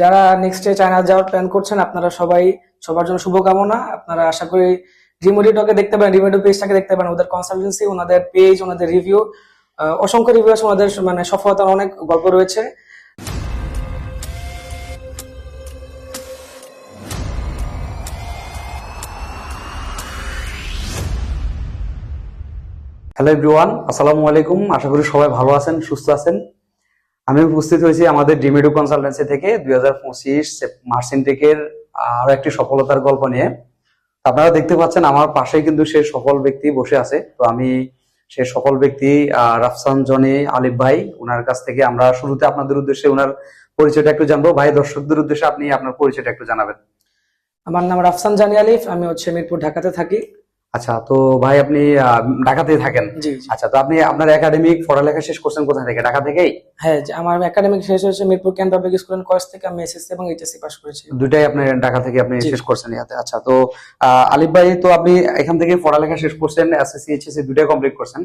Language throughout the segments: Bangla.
যারা নেক্সট চায়না যাওয়ার প্ল্যান করছেন, আপনারা সবাই সবার জন্য শুভকামনা। আপনারা আশা করি রিমোডিটকে দেখতে পারেন রিমোডিও পেজটাকে দেখতে পারেন ওদের কনসালটেন্সি ওনাদের পেজ ওনাদের রিভিউ অসংখ্য রিভিউ আছে ওনাদের মানে সফলতার অনেক গল্প রয়েছে। হ্যালো এভরিওয়ান আসসালামু আলাইকুম। আশা করি সবাই ভালো আছেন, সুস্থ আছেন। আমি উপস্থিত হয়েছি আমাদের ডিমেডু কনসালটেন্সি থেকে দুই হাজার পঁচিশ মার্চ ইনটেকের আরও একটি সফলতার গল্প নিয়ে। আপনারা দেখতে পাচ্ছেন আমার পাশে কিন্তু সে সফল ব্যক্তি বসে আছে। তো আমি সে সফল ব্যক্তি রাফসান জনি আলিফ ভাই ওনার কাছ থেকে আমরা শুরুতে আপনাদের উদ্দেশ্যে ওনার পরিচয়টা একটু জানব। ভাই, দর্শকদের উদ্দেশ্যে আপনি আপনার পরিচয়টা একটু জানাবেন। আমার নাম রাফসান জানি আলিফ, আমি হচ্ছে মিরপুর ঢাকাতে থাকি। আচ্ছা তো ভাই আপনি আহ, ঢাকাতেই থাকেন? আচ্ছা তো আপনি আপনার একাডেমিক পড়ালেখা শেষ করছেন কোথা থেকে? ঢাকা থেকেই? হ্যাঁ আমার একাডেমিক শেষ হয়েছে Mirpur cantt public school and college থেকে আমি এসএসসি এবং এইচএসসি পাস করেছি। দুটাই আপনি ঢাকা থেকে আপনি শেষ করছেন ইয়াতে। আচ্ছা তো আলিফ ভাই তো আপনি এখান থেকে পড়ালেখা শেষ করছেন এসএসসি এইচএসসি দুটাই কমপ্লিট করছেন।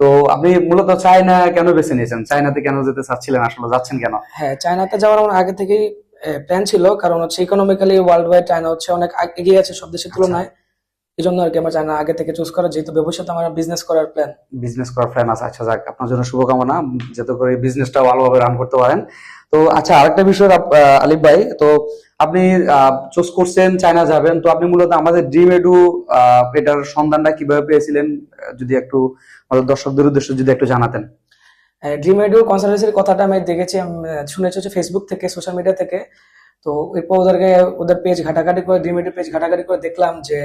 তো আপনি মূলত চায়না কেন বেছে নিয়েছেন? চায়নাতে কেন যেতে চাচ্ছিলেন আসলে যাচ্ছেন কেন? হ্যাঁ চায়নাতে যাওয়ার আমার আগে থেকেই প্ল্যান ছিল কারণ হচ্ছে ইকোনমিক্যালি ওয়ার্ল্ড ওয়াইড চায়না হচ্ছে অনেক এগিয়ে আছে সব দেশের তুলনায়। এই জন্য আর কি আমার চায়না আগে থেকে চুজ করা যেহেতু ভবিষ্যতে আমার বিজনেস করার প্ল্যান বিজনেস করার প্ল্যান আছে। আচ্ছা যাক আপনার জন্য শুভকামনা। যাতে করে বিজনেসটা ভালোভাবে রান করতে পারেন। তো আচ্ছা আরেকটা বিষয় আলিফ ভাই তো আপনি চুজ করছেন চায়না যাবেন। তো আপনি মূলত আমাদের ড্রিম এডু এটার সন্ধানটা কীভাবে পেয়েছিলেন? যদি একটু আমাদের দর্শকদের উদ্দেশ্যে যদি একটু জানাতেন। ড্রিম এডু কনসালটেন্সির কথাটা আমি দেখেছি শুনেছি হচ্ছে ফেসবুক থেকে সোশ্যাল মিডিয়া থেকে। তো এরপর ওদেরকে ওদের পেজ ঘাটাঘাটি করে এডু পেজ ঘাটাঘাটি করে দেখলাম যে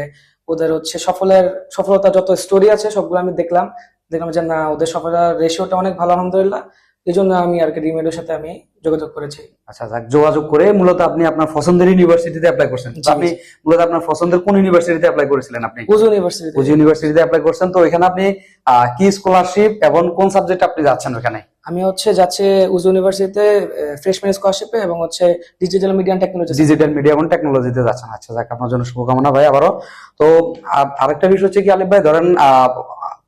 ওদের হচ্ছে সফলের সফলতা যত স্টোরি আছে সবগুলো আমি দেখলাম। দেখলাম যে না ওদের সফলতার রেশিওটা অনেক ভালো আলহামদুলিল্লাহ। এই জন্য আমি আর কি ড্রিম এডুর সাথে আমি যোগাযোগ করেছি। আচ্ছা যাক যোগাযোগ করে মূলত আপনি আপনার পছন্দের ইউনিভার্সিটিতে অ্যাপ্লাই করছেন। আপনি মূলত আপনার পছন্দের কোন ইউনিভার্সিটিতে অ্যাপ্লাই করেছিলেন আপনি? উজ ইউনিভার্সিটি উজি ইউনিভার্সিটিতে অ্যাপ্লাই করছেন। তো এখানে আপনি কি স্কলারশিপ এবং কোন সাবজেক্ট আপনি যাচ্ছেন ওখানে? আমি হচ্ছে যাচ্ছে উজ ইউনিভার্সিটিতে ফ্রেশম্যান স্কলারশিপে এবং হচ্ছে digital media technology digital media এবং টেকনোলজিতে যাচ্ছেন। আচ্ছা যাক, আপনার জন্য শুভকামনা ভাই আবারও। তো আরেকটা বিষয় হচ্ছে কি, আলিফ ভাই, ধরেন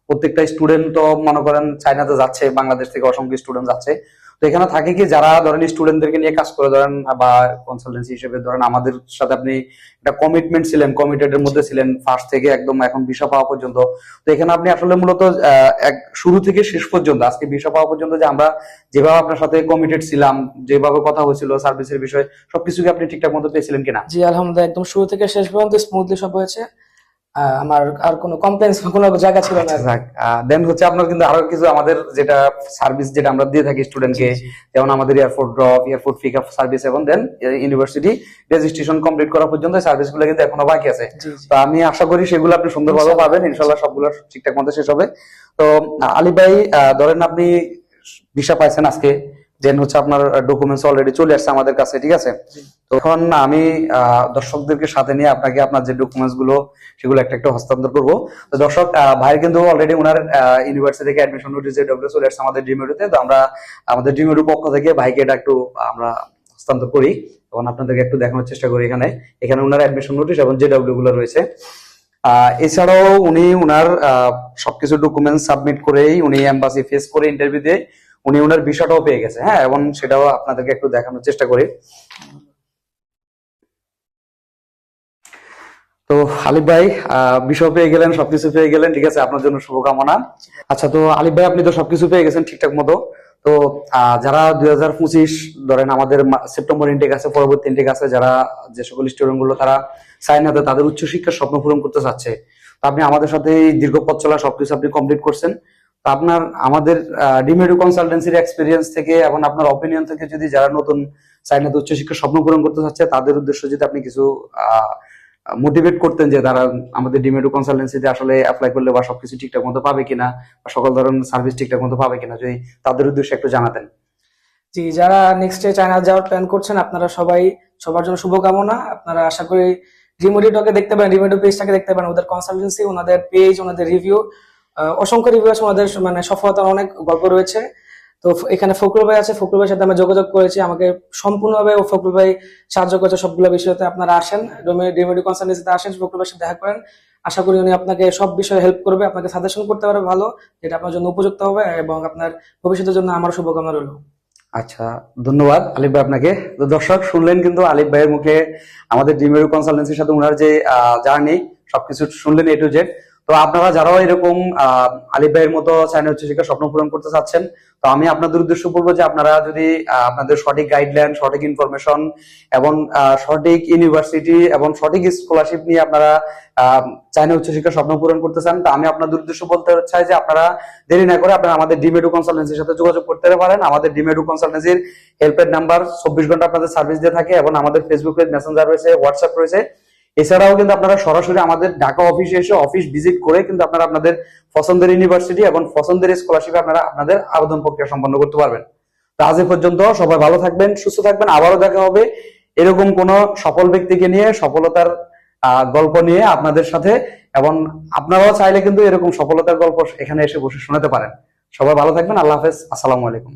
প্রত্যেকটা স্টুডেন্ট তো মনে করেন চায়নাতে যাচ্ছে, বাংলাদেশ থেকে অসংখ্য স্টুডেন্ট যাচ্ছে। তো এখানে থাকে কি, যারা ধরেন স্টুডেন্টদেরকে নিয়ে কাজ করে, ধরেন, বা কনসালটেন্সি হিসেবে, ধরেন, আমাদের সাথে আপনি একটা কমিটমেন্ট ছিলেন কমিটেড এর মধ্যে ছিলেন ফার্স্ট থেকে একদম এখন ভিসা পাওয়া পর্যন্ত। তো এখানে আপনি আসলে মূলত এক, শুরু থেকে শেষ পর্যন্ত, আজকে ভিসা পাওয়া পর্যন্ত যে আমরা যেভাবে আপনার সাথে কমিটেড ছিলাম, যেভাবে কথা হয়েছিল সার্ভিসের বিষয়ে সবকিছু কি আপনি ঠিকঠাক মতো পেয়েছিলেন কিনা? জি, আলহামদুলিল্লাহ, একদম শুরু থেকে শেষ পর্যন্ত স্মুথলি সব হয়েছে। আমার আর কোনো কমপ্লেন্স কোনো জায়গা ছিল না দেন হচ্ছে আপনার কিন্তু আরও কিছু আমাদের যেটা সার্ভিস যেটা আমরা দিয়ে থাকি স্টুডেন্টকে। যেমন আমাদের airport drop airport pick up service এবং দেন ইউনিভার্সিটি রেজিস্ট্রেশন কমপ্লিট করা পর্যন্ত সার্ভিসগুলো কিন্তু এখনও বাকি আছে তো আমি আশা করি সেগুলো আপনি সুন্দরভাবে। পাবেন ইনশাল্লাহ সবগুলো ঠিকঠাক মতো শেষ হবে তো আলী ভাই ধরেন আপনি ভিসা পাইছেন আজকে দেন হচ্ছে আপনার ডকুমেন্টস অলরেডি চলে আসছে আমাদের কাছে ঠিক আছে? জি। তখন আমি দর্শকদেরকে সাথে নিয়ে আপনাকে আপনার যে ডকুমেন্টসগুলো সেগুলো একটা একটা হস্তান্তর করব। তো দর্শক ভাই কিন্তু অলরেডি ওনার ইউনিভার্সিটি থেকে অ্যাডমিশন নোটিস যে ডব্লিউ চলে আসছে আমাদের ডিমেরুতে তো আমরা আমাদের ডিমেরু পক্ষ থেকে ভাইকে এটা একটু আমরা হস্তান্তর করি। তখন আপনাদেরকে একটু দেখানোর চেষ্টা করি এখানে। এখানে ওনার অ্যাডমিশন নোটিশ এবং যে ডব্লিউ গুলো রয়েছে। আহ, এছাড়াও উনি উনার আহ, সবকিছু ডকুমেন্ট সাবমিট করেই উনি এম্বাসি ফেস করে ইন্টারভিউ দিয়ে। উনি উনার ভিসাটাও পেয়ে গেছে। হ্যাঁ এবং সেটাও আপনাদেরকে একটু দেখানোর চেষ্টা করি। তো আলিফ ভাই বিষয় পেয়ে গেলেন, সবকিছু পেয়ে গেলেন, ঠিক আছে? আপনার জন্য শুভকামনা। আচ্ছা তো আলিফ ভাই, আপনি তো সবকিছু পেয়ে গেছেন ঠিকঠাক মতো। তো যারা দুই হাজার পঁচিশ, ধরেন আমাদের সেপ্টেম্বর ইনটেক আছে, পরবর্তী ইনটেক আছে, যারা যে সকল স্টুডেন্টগুলো তারা চায়নাতে তাদের উচ্চশিক্ষার স্বপ্ন পূরণ করতে চাচ্ছে, তো আপনি আমাদের সাথে দীর্ঘ পথ চলা সবকিছু আপনি কমপ্লিট করছেন। আপনার, আমাদের ডিমেডু কনসালটেন্সির এক্সপিরিয়েন্স থেকে এবং আপনার অপিনিয়ন থেকে যদি যারা নতুন চায়নাতে উচ্চশিক্ষার স্বপ্ন পূরণ করতে চাচ্ছে, তাদের উদ্দেশ্য যদি আপনি কিছু মোটিভেট করতেন যে তারা আমাদের ডিমেডু কনসালটেন্সিতে আসলে অ্যাপ্লাই করলে বা সবকিছু ঠিকঠাক মতো পাবে কিনা, বা সকল ধরনের সার্ভিস ঠিকঠাক মতো পাবে কিনা, যদি তাদের উদ্দেশ্যে একটু জানাতেন। জি, যারা নেক্সট ডে চায়না যাওয়ার প্ল্যান করছেন, আপনারা সবাই সবার জন্য শুভকামনা। আপনারা আশা করি রিমোডিটকে দেখতে পারেন রিমোডিও পেজটাকে দেখতে পারেন, ওদের কনসালটেন্সি ওনাদের পেজ ওনাদের রিভিউ অসংখ্য রিভিউ আছে ওনাদের মানে সফলতার অনেক গল্প রয়েছে। তো এখানে ফকরুল ভাই আছে ফকরুল ভাইয়ের সাথে আমি যোগাযোগ করেছি। আমাকে সম্পূর্ণভাবে ও ফকরুল ভাই সাহায্য করেছে সবগুলো বিষয়তে আপনারা আসেন। রিমোডিও কনসালটেন্সিতে আসেন ফকরুল ভাইয়ের সাথে দেখা করেন। আশা করি উনি আপনাকে সব বিষয়ে হেল্প করবে, আপনাকে সাজেশন করতে পারবে ভালো, যেটা আপনার জন্য উপযুক্ত হবে এবং আপনার ভবিষ্যতের জন্য আমার শুভকামনা রইল। আচ্ছা ধন্যবাদ আলিফ ভাই আপনাকে। তো দর্শক, শুনলেন কিন্তু আলিফ ভাইয়ের মুখে আমাদের ডিমেরু কনসালটেন্সির সাথে ওনার যে জার্নি সবকিছু শুনলেন এ টু জেড তো আপনারা যারাও এরকম আহ, আলিফ ভাইয়ের মতো চাইনা উচ্চ শিক্ষা স্বপ্ন পূরণ করতে চাচ্ছেন তো আমি আপনাদের উদ্দেশ্য বলব যে আপনারা যদি আপনাদের সঠিক গাইডলাইন সঠিক ইনফরমেশন এবং সঠিক ইউনিভার্সিটি এবং সঠিক স্কলারশিপ নিয়ে আপনারা চাইনা উচ্চশিক্ষা স্বপ্ন পূরণ করতে চান তো আমি আপনাদের উদ্দেশ্য বলতে চাই যে আপনারা দেরি না করে আপনারা আমাদের ডিমেডু কনসালটেন্সির সাথে যোগাযোগ করতে পারেন। আমাদের ডিমেডু কনসালটেন্সির হেল্পের নাম্বার চব্বিশ ঘণ্টা আপনাদের সার্ভিস দিয়ে থাকে এবং আমাদের ফেসবুক পেজ মেসেঞ্জার রয়েছে হোয়াটসঅ্যাপ রয়েছে। এছাড়াও কিন্তু আপনারা সরাসরি আমাদের ঢাকা অফিসে এসে অফিস ভিজিট করে কিন্তু আপনারা আপনাদের পছন্দের ইউনিভার্সিটি এবং পছন্দের স্কলারশিপে আপনারা আপনাদের আবেদন প্রক্রিয়া সম্পন্ন করতে পারবেন। তো আজ পর্যন্ত সবাই ভালো থাকবেন, সুস্থ থাকবেন, আবারও দেখা হবে এরকম কোন সফল ব্যক্তিকে নিয়ে, সফলতার গল্প নিয়ে আপনাদের সাথে এবং আপনারাও চাইলে কিন্তু এরকম সফলতার গল্প এখানে এসে বসে শোনাতে পারেন। সবাই ভালো থাকবেন, আল্লাহ হাফেজ, আসসালামু আলাইকুম।